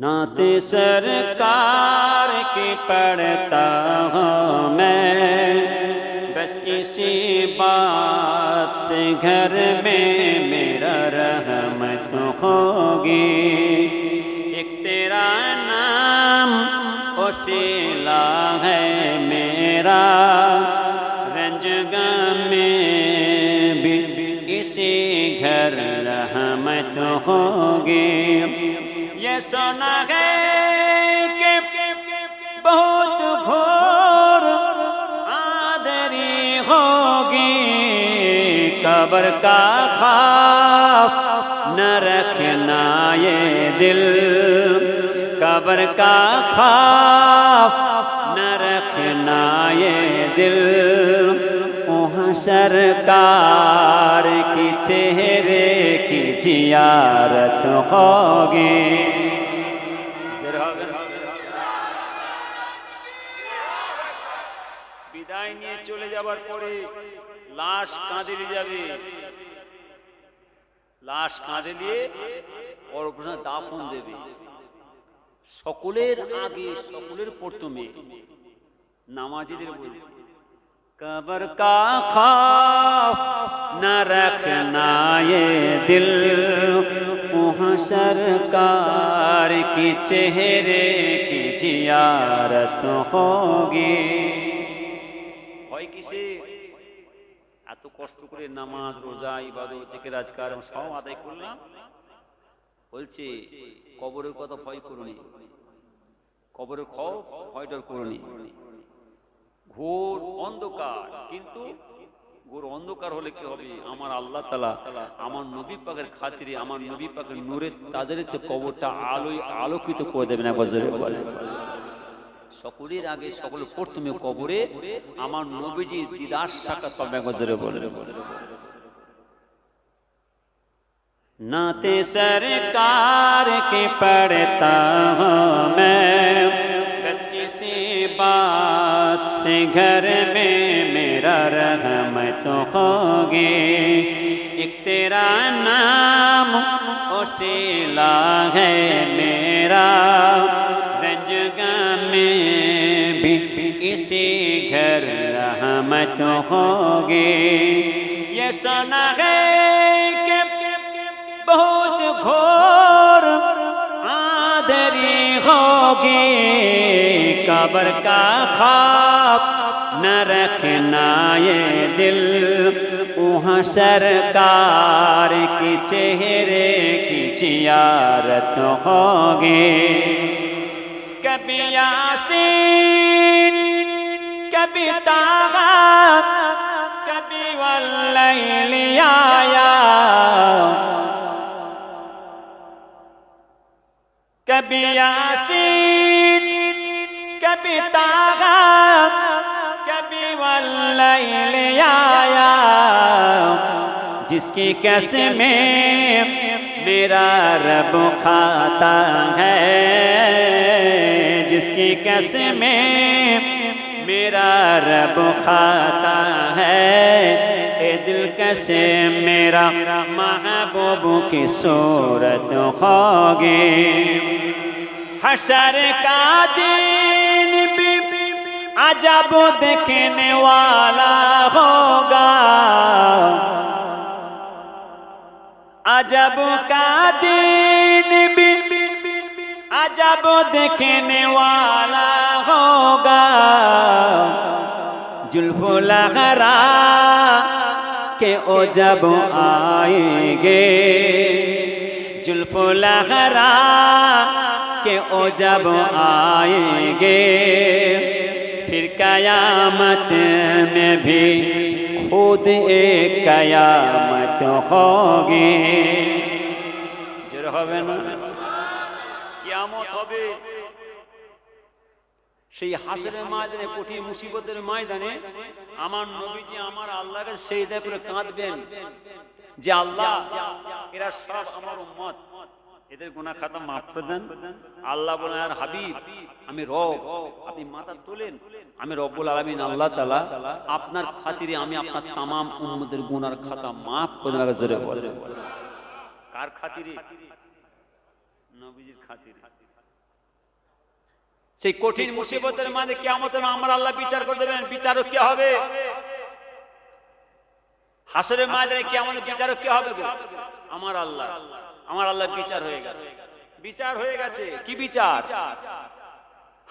نعت سرکار کی پڑھتا ہوں میں۔ بس اسی بات سے گھر میں میرا رحمت ہوگی۔ ایک تیرا نام اوسیلا ہے میرا۔ رنج گم میں بھی اسی گھر رحمت ہوگی۔ سنا گئے بہت بھور آدری ہوگی، قبر کا خواب نہ رکھنا یہ دل۔ قبر کا خواب نہ رکھنا یہ دل۔ وہاں سرکار کی چہرے کی جیارت ہوگی۔ চলে যাবার পরে লাশ কাঁধে নিয়ে যাবে। লাশ কাঁধে নিয়ে অর্ঘনা দাফন দেবে। সকলের আগে, সকলের প্রথমে নামাজিদের বলছে, কবর কা খাফ না রাখনা এ দিল, ওহা সরকার কি চেহরে কি জিয়ারত ہوگی হয় এত কষ্ট করে নামাজ, রোজা, ইবাদত চেকে রাজকার সব আদায় করলাম। বলছে, কবরের কথা ভয় করুনি কবরের খব ভয়টার করুনি ঘোর অন্ধকার, কিন্তু ঘোর অন্ধকার হলে কি হবে? আমার আল্লাহ তালা আমার নবী পাকের খাতিরে, আমার নবী পাকের নূরের তাজারিতে কবরটা আলোয় আলোকিত করে দেবেন একবার সকলের আগে সকল প্রথমে কবরে আমার নবীজি দিদার সাক্ষাৎ পাবে একবার জোরে বলে नाते सरकार के पढ़ता हूँ मैं बस इसी बात से घर में मेरा रहमत होगी एक तेरा नाम ओसीला है मेरा سے گھر رحمت ہوگے یہ سنا گئے کہ بہت گھور آدری ہوگی۔ قبر کا خواب نہ رکھنا یہ دل۔ وہاں سرکار کی چہرے کی چیارت ہوگی۔ کبھی سے کبھی تاغا کبھی واللیل آیا کبھی یاسین کبھی تاغا کبھی واللیل آیا۔ جس کی قسمیں میرا رب کھاتا ہے جس کی قسمیں میرا رب کھاتا ہے۔ اے دل کسے میرا محبوب کی صورت خوگے حشر کا دین بھی عجب دیکھنے والا ہوگا۔ عجب کا دین بھی عجب دیکھنے والا ہوگا۔ جلف لہرا کہ او جب آئیں گے۔ جلف لہرا کہ او جب آئیں گے۔ پھر قیامت میں بھی خود ایک قیامت ہوگی۔ جرہ ہوئے نا؟ হবে। সেই হাসরের ময়দানে কঠিন মুসিবতের ময়দানে আমার নবীজি আমার আল্লাহকে সেই দেয় করে কাঁদবেন যে আল্লাহ এরা সব আমার উম্মত। এদের গুনাহ খাতা মাফ করে দেন। আল্লাহ বলেন আর হাবিব আমি রব আপনি মাথা তোলেন। আমি রব্বুল আলামিন আল্লাহ তাআলা আপনার খাতিরে আমি আপনার তামাম উম্মতের গুনার খাতা মাফ করে দেন। কার খাতিরে? নবীজির খাতিরে। সেই কঠিন মুসিবতের মাঝে কেমতের আমার আল্লাহ বিচার করে দেবেন, বিচারক কে হবে? হাসরের মাঝে কেমন বিচারক কে হবে আমার আল্লাহ। আমার আল্লাহ বিচার হয়ে গেছে। বিচার হয়ে গেছে। কি বিচার?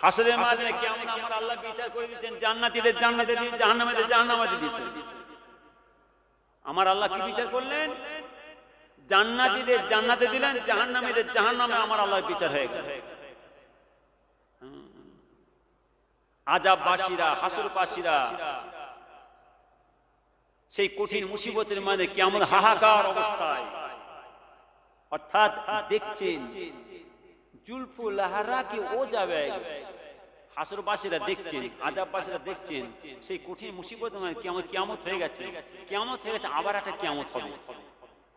হাসরের মাঝে কেমন আমার আল্লাহ বিচার করে দিচ্ছেন জান্নাতীদের জান্নাতে দিয়ে, জাহান্নামীদের জাহান্নামাতে দিচ্ছেন আমার আল্লাহ কি বিচার করলেন? জান্নাতীদের জান্নাতে দিলেন, জাহান্নামীদের জাহান্নামে আমার আল্লাহর বিচার হয়ে গেছে। আজাব বাসীরা হাসুর পাশিরা সেই কঠিন মুসিবতের মানে কেমন হাহাকার অবস্থায়। অর্থাৎ দেখছেন জুলফু লাহারা কি ও যাবে হাসরবাসীরা দেখছেন, আজাববাসীরা দেখছেন, সেই কঠিন মুসিবত কেমন কেমত হয়ে গেছে। কেমত হয়ে গেছে, আবার একটা কেমত হবে।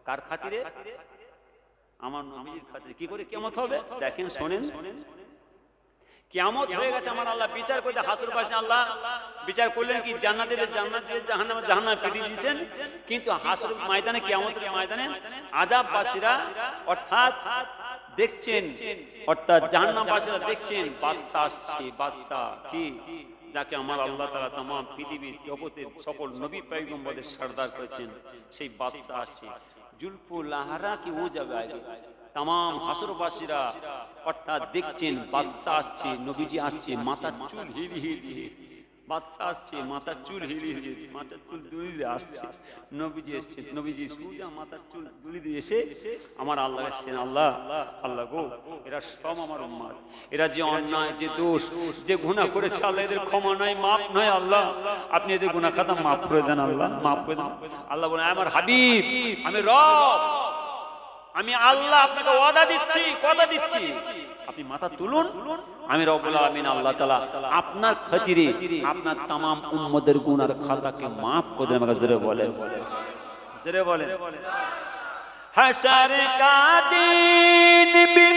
কার খাতিরে? আমার নবীর খাতিরে। কি করে কেমত হবে? দেখেন শোনেন শোনেন। কেমত হয়ে গেছে আমার আল্লাহ। বিচার করতে হাসুর পাশে আল্লাহ। বিচার করলেন কি? দিয়েছেন। কিন্তু হাসুর ময়দানে ময়দানে অর্থাৎ দেখছেন, অর্থাৎ জাহান্নামবাসীরা দেখছেন বাদশা আসছে কি? যাকে আমার আল্লাহ তাআলা তাম পৃথিবীর জগতের সকল নবী পয়গম্বরদের সর্দার করেছেন, সেই বাদশা আসছে জুলফু লাহারা কি ও যাবে তাম হাসরবাসীরা অর্থাৎ দেখছেন বাদশা আসছে, নবীজি আসছে মাথার চুল হিলি হিলি বাদশা আসছে মাথার চুল হিলি হিলি মাথার চুল দুলি দিয়ে আসছে। নবীজি এসছে। নবীজি সুজা মাথার চুল দুলি দিয়ে এসে আমার আল্লাহ এসছেন, আল্লাহ আল্লাহ গো, এরা সব আমার উম্মাদ। এরা যে অন্যায়, যে দোষ, যে গুনাহ করেছে, আল্লাহ এদের ক্ষমা নাই মাপ নয়, আল্লাহ। আপনি এদের গুনাহ খাতা মাফ করে দেন, আল্লাহ, মাফ করে দেন। আল্লাহ বলে আমার হাবিব, আমি রব। আমি আল্লাহ আপনাকে ওয়াদা দিচ্ছি কথা দিচ্ছি আপনি মাথা তুলুন আমি রব্বুল আলামিন আল্লাহ তাআলা আপনার খাতিরে আপনার तमाम উম্মতের গুনার খাতাকে maaf করে দেন আমাকে জোরে বলেন জোরে বলেন हशर का दिन भी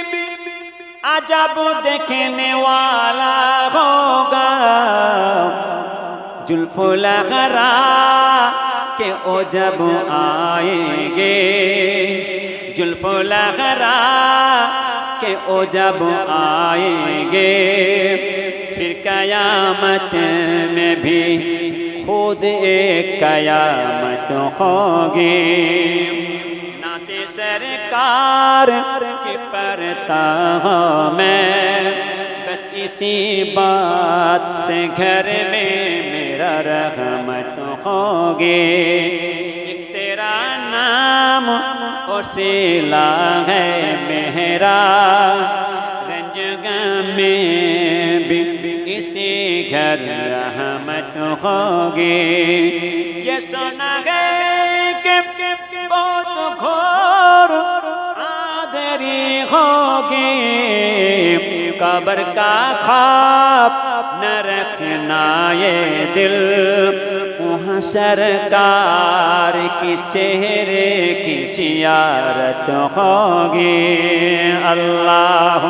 अजब देखने वाला होगा जुल्फुलहरा के ओ जब جلف لہرا کہ او جب آئیں گے، پھر قیامت میں بھی خود ایک قیامت ہوگی۔ سرکار کی پرتا ہوں میں بس اسی بات سے گھر میں میرا رحمت ہوگی۔ وسیلہ ہے میرا رنج میں بھی اسی گھر رحمت ہوگی۔ یہ سنا گئے کہ بہت گھور آدری ہوگی۔ قبر کا خواب نہ رکھنا یہ دل۔ सरकार की चेहरे की जियारत होगी अल्लाह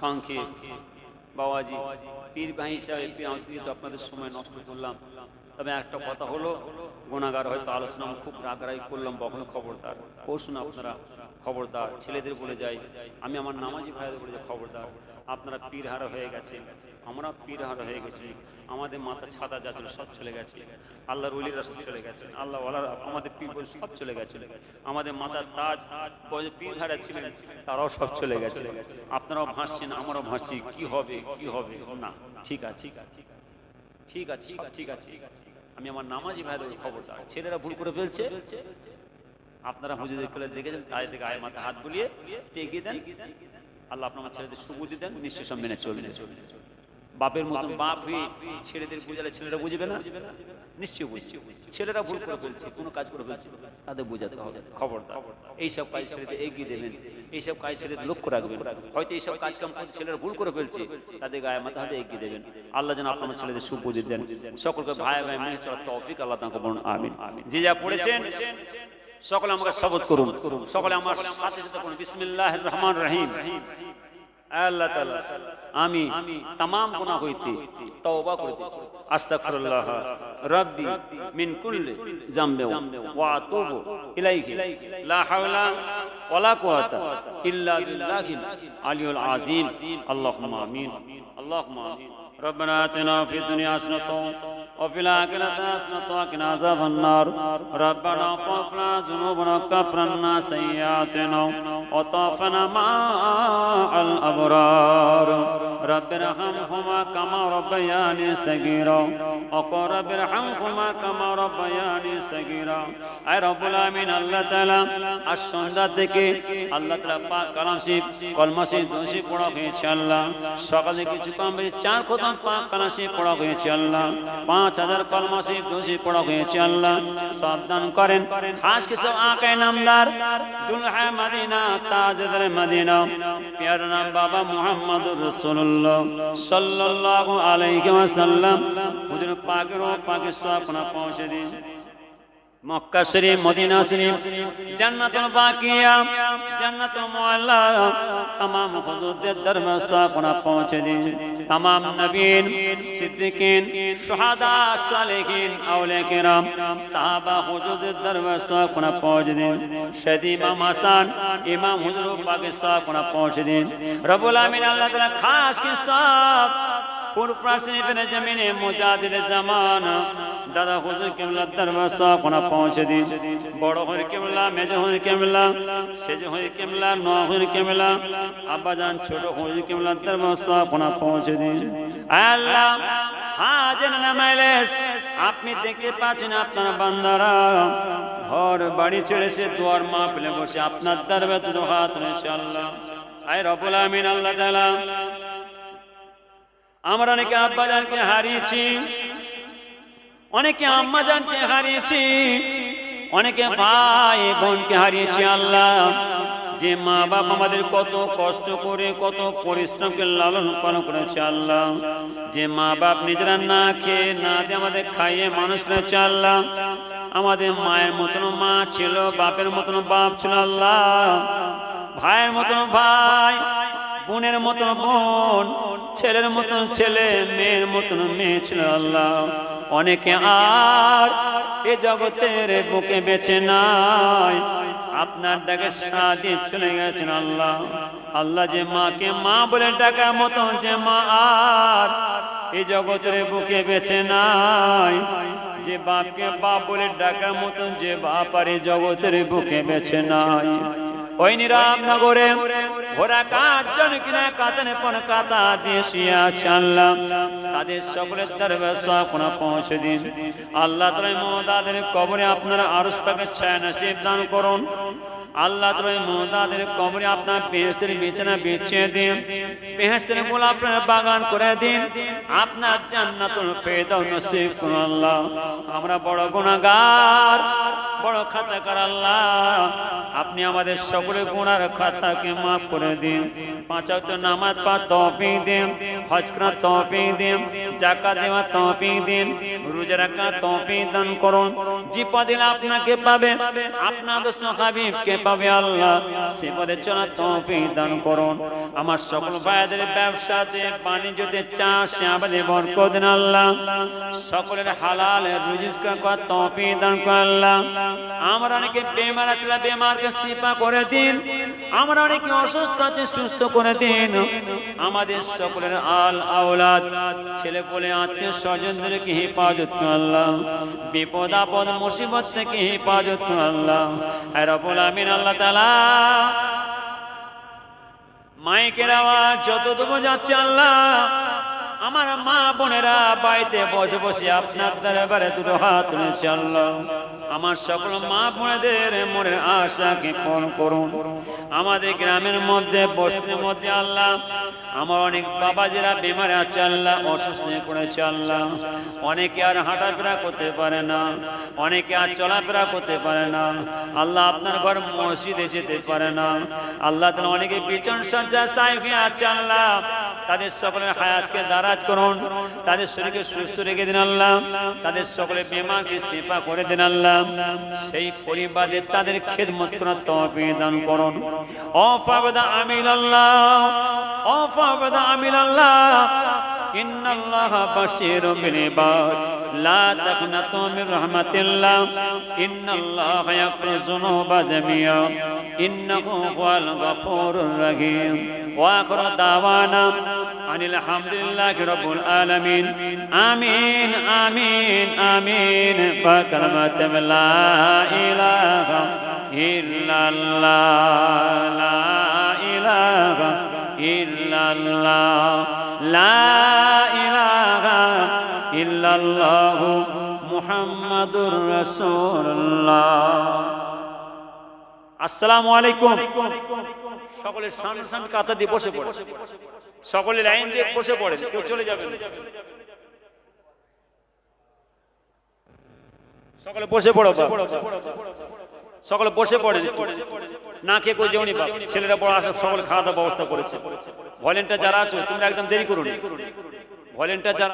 সংক্ষেপ বাবাজি পীর ভাই হিসাবে আমি তো আপনাদের সময় নষ্ট করলাম তবে একটা কথা হলো গুণাগার হয়তো আলোচনা আমি খুব রাগারাগি করলাম কখনো খবরদার। পরশুন আপনারা খবরদার, ছেলেদের বলে যাই। আমি আমার নামাজি ভাইদের বলে যাই, খবরদার। আপনারা পীরহারা হয়ে গেছে আমরা পীরহারা হয়ে গেছি। আমাদের মাথা ছাতা যা ছিল সব চলে গেছে। আল্লাহর ওলিরা সব চলে গেছে। আল্লাহ আমাদের পীর সব চলে গেছে। আমাদের মাথার তাজ পীরহারা ছিলেন, তারাও সব চলে গেছে। আপনারাও ভাসছেন, আমরাও ভাসছি। কি হবে কি হবে? না, ঠিক আছে। ঠিক আছে ঠিক আছে ঠিক আছে। আমি আমার নামাজি ভাইদের খবরদার ছেলেরা ভুল করে ফেলছে। আপনারা হুজুদের খুলে দেখেছেন তাদের থেকে আয় মাথা, হাত বুলিয়ে টেকিয়ে দেন। আল্লাহ আপনার ছেলেদের সুবুদ্ধি দেন, নিশ্চয় মেনে চলবে। বাপের মতন বাপ হয়ে ছেলেদের বুঝালে ছেলেরা বুঝবে না? নিশ্চয়ই বুঝছে ছেলেরা ভুল করে ফেলছে কোনো কাজ করে ফেলছে তাদের বোঝাতে হবে। খবরদার। এইসব কাজ ছেলেদের এগিয়ে দেবেন। এইসব কাজ ছেলেদের লক্ষ্য রাখবেন। হয়তো এইসব কাজ কাম করতে ছেলেরা ভুল করে ফেলছে, তাদের গায়ে মাথা হাতে এগিয়ে দেবেন। আল্লাহ যেন আপনার ছেলেদের সুবুদ্ধি দেন। সকলকে ভাই ভাই মেনে চলার তৌফিক আল্লাহ তাকে বলুন আমিন। যে যা পড়েছেন, সকলে আমাকে শপথ করুন। সকলে আমার সাথে সাথে করুন বিসমিল্লাহির রহমানির রহিম। আল্লাহ তাআলা আমি তামাম গুনাহ হইতে তওবা করিতেছি আস্তাগফিরুল্লাহ রাব্বি মিন কুল্লি জামবি ওয়া আতুবু ইলাইহি লা হাওলা ওয়ালা কুওয়াতা ইল্লা বিল্লাহিল আলিয়ুল আযীম আল্লাহুম্মা আমিন আল্লাহুম্মা আমিন ربنا آتنا في الدنيا حسنة وفي الآخرة حسنة وقنا عذاب النار ربنا اغفر لنا ذنوبنا وكفر عنا سيئاتنا وطافنا مع الأبرار رب ارحمهما كما ربياني صغيرا অকর বিরহামহুমা কামা রাব্বায়ানি সাগীরা। আয় রব্বুল আমিন, আল্লাহ তাআলা, আজ সন্ধ্যা থেকে আল্লাহ তাআলা পাক দোষী পড়া হয়েছে আল্লাহ সকালে কিছু কম চার খতম পাক কালাম শিব পড়া হয়েছে আল্লাহ পাঁচ হাজার কলমা দোষী পড়া হয়েছে আল্লাহ সাবধান করেন। খাস কিছু আঁকায় নামদার দুলহা মদিনা, তাজদার মদিনা। প্যার নাম বাবা মুহাম্মদুর রাসূলুল্লাহ, সাল্লাল্লাহু আলাইহি ওয়াসাল্লাম। হুজুর পাকের ও পাকে সোয়াপনা পৌঁছে দিন মক্কা শরীফ মদিনা শরীফ জান্নাতুল বাকিয়া জান্নাতুল মুআল্লা तमाम হুজুরদের দরবার সাপনা পৌঁছে দিন तमाम নবীন সিদ্দিকিন শুহাদা সালেহিন আউলিয়া কিরাম সাহাবা হুজুরদের দরবার সাপনা পৌঁছে দিন শহীদ ইমাম হাসান ইমাম হুজুর পাকে সাপনা পৌঁছে দিন রব্বুল আমিন আল্লাহ তাআলা খাস কি সব পুরপ্রাসী ফেলে জমিনে মুজাদিদ জামানা। দাদা হুজুর কেমলা দরবার সাপনা পৌঁছে দিন। বড় হয়ে কেমলা মেজ হয়ে কেমলা সেজ হয়ে কেমলা ন হয়ে কেমলা আব্বাজান ছোট হয়ে কেমলা দরবার সাপনা পৌঁছে দিন। আল্লাহ, হাজের নামাইলে আপনি দেখতে পাচ্ছেন আপনার বান্দারা। ঘর, বাড়ি ছেড়ে সে দুয়ার মা পেলে বসে আপনার দরবার হাত আল্লাহ। আয় রবুল আমিন, আল্লাহ তাআলা। আমরা অনেকে আব্বাজানকে হারিয়েছি, অনেকে আম্মাজানকে হারিয়েছি, অনেকে ভাই বোনকে হারিয়েছি, আল্লাহ। যে মা বাপ আমাদের কত কষ্ট করে, কত পরিশ্রমকে লালন পালন করেছে, আল্লাহ। যে মা বাপ নিজেরা না খেয়ে, না দিয়ে আমাদের খাইয়ে মানুষ করেছে, আল্লাহ। আমাদের মায়ের মতন মা ছিল, বাপের মতন বাপ ছিল, আল্লাহ। ভাইয়ের মতন ভাই। বোনের মতন বোন, ছেলের মতন ছেলে, মেয়ের মতন মেয়ে ছিল আল্লাহ। অনেকে আর এ জগতের বুকে বেছে নাই। আপনার ডাকে সাদি চলে গেছেন আল্লাহ। আল্লাহ যে মাকে মা বলে ডাকার মতন যে মা আর এই জগতের বুকে বেছে নাই। যে বাপকে বাপ বলে ডাকার মতন যে বাপ আর এই জগতের বুকে বেছে নাই। ওই নিরামনগরে ঘোড়া কাঠজন কিনা কাতানে পন কাতা দিয়ে শুয়ে আল্লাহ। তাদের সকলের দরবার সাপনা পৌঁছে দিন। আল্লাহ তালাই মহদাদের কবরে আপনারা আরস পাকে ছায়া নসিব দান করুন। আল্লাহ তালাই মহদাদের কবরে আপনার পেহেস্তের বিছানা বিছিয়ে দিন। পেহেস্তেরগুলো আপনার বাগান করে দিন। আপনার জান্নাতুল ফেদাও নসিব করুন আল্লাহ। আমরা বড় গুণাগার বড় খাতাকার আল্লাহ। আপনি আমাদের সকলে গুণার খাতাকে মাফ করে দিন। পাঁচ ওয়াক্ত নামাজ পা তৌফিক দিন, হজ করা তৌফিক দিন জাকাত দেওয়া তৌফিক দিন, রোজা রাখা তৌফিক দান করুন। যে পদে আপনাকে পাবে, আপনার দোস্ত হাবিবকে পাবে আল্লাহ। সে পদে চলা তৌফিক দান করুন। আমার সকল ভাইদের ব্যবসাতে বাণিজ্যতে চাষে আমাদের বরকত দিন আল্লাহ। সকলের হালাল রুজিকা করা তৌফিক দান করে আল্লাহ। আমরা অনেকে বেমার আছে বেমারকে শিপা করে দিন। আমরা অনেকে অসুস্থ আছে, সুস্থ করে দিন। আমাদের সকলের আল আওলাদ, ছেলে বলে আত্মীয় স্বজনদেরকে হেফাজত আল্লাহ। বিপদ আপদ, মুসিবত থেকে হেফাজত আল্লাহ। আর রব্বুল আমিন, আল্লাহ তাআলা মাইকের আওয়াজ যত যাচ্ছে আল্লাহ আমার মা বোনেরা বাড়িতে বসে বসে আপনার দরবারে দুটো হাত আল্লাহ। আমার সকল মা বোনেদের মনের আশাকে পূরণ করুন। আমাদের গ্রামের মধ্যে, বস্তির মধ্যে আল্লাহ, আমার অনেক বাবাজিরা বেমারে আছে আল্লাহ, অসুস্থ পড়েছে আল্লাহ। অনেকে আর হাঁটাফেরা করতে পারে না, অনেকে আর চলাফেরা করতে পারে না। আল্লাহ আপনার ঘর মসজিদে যেতে পারে না। আল্লাহ তাআলা অনেকে বিছন সজ্জা সাহেব আল্লাহ। তাদের সকলের হায়াতকে দারাজ করুন তাদের শরীরকে সুস্থ রেখে দিন আল্লাহ তাদের সকলের বেমাকে সেপা করে দিন আল্লাহ সেই পরিবারে তাদের খেদমত করার তৌফিক দান করুন অফাবদা আমিল আল্লাহ অফাবদা আমিল আল্লাহ إن الله بصير بالعباد لا تقنطوا من رحمة الله إن الله يغفر الذنوب جميعا إنه هو الغفور الرحيم وآخر دعوانا عن الحمد لله رب العالمين. آمين آمين آمين. بكلمة لا إله إلا الله لا إله إلا الله لا إله إلا الله محمد رسول الله. السلام عليكم. সকলের সামনে সামনে কাতা দিয়ে বসে পড়ে সকলে লাইন দিয়ে বসে পড়ে কেউ চলে যাবে সকলে বসে পড়ো। সকলে বসে পড়ে না কে কই যেমনি ছেলেরা বড় আসে সকলে খাওয়া দাওয়া ব্যবস্থা করেছে। ভলেন্টার যারা আছো, তোমরা একদম দেরি করুন ভলেন্টার যারা